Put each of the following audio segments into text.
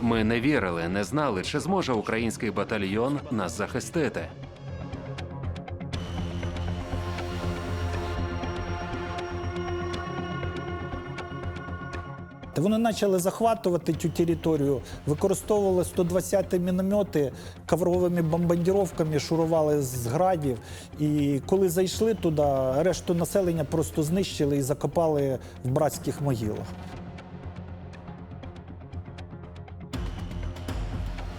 Ми не вірили, не знали, чи зможе український батальйон нас захистити. Та вони почали захватувати цю територію, використовували 120 міномети ковровими бомбардировками, шурували з градів. І коли зайшли туди, решту населення просто знищили і закопали в братських могилах.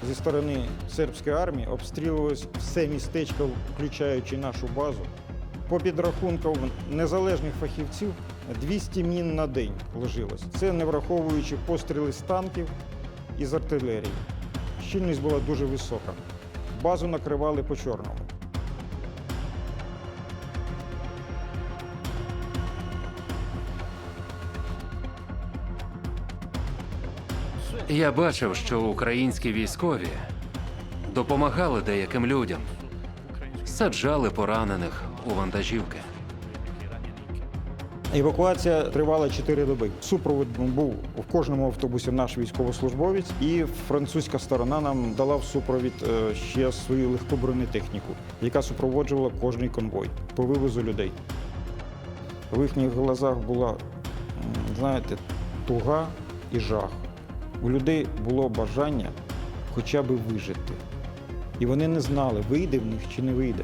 Зі сторони сербської армії обстрілювалось все містечко, включаючи нашу базу. По підрахункам незалежних фахівців 200 мін на день ложилось. Це не враховуючи постріли з танків і з артилерії. Щільність була дуже висока. Базу накривали по чорному. Я бачив, що українські військові допомагали деяким людям, саджали поранених у вантажівки. Евакуація тривала 4 доби. Супровід був в кожному автобусі наш військовослужбовець, і французька сторона нам дала в супровід е, ще свою легку бронетехніку, яка супроводжувала кожний конвой по вивозу людей. В їхніх глазах була, знаєте, туга і жах. У людей було бажання хоча б вижити. І вони не знали, вийде в них чи не вийде.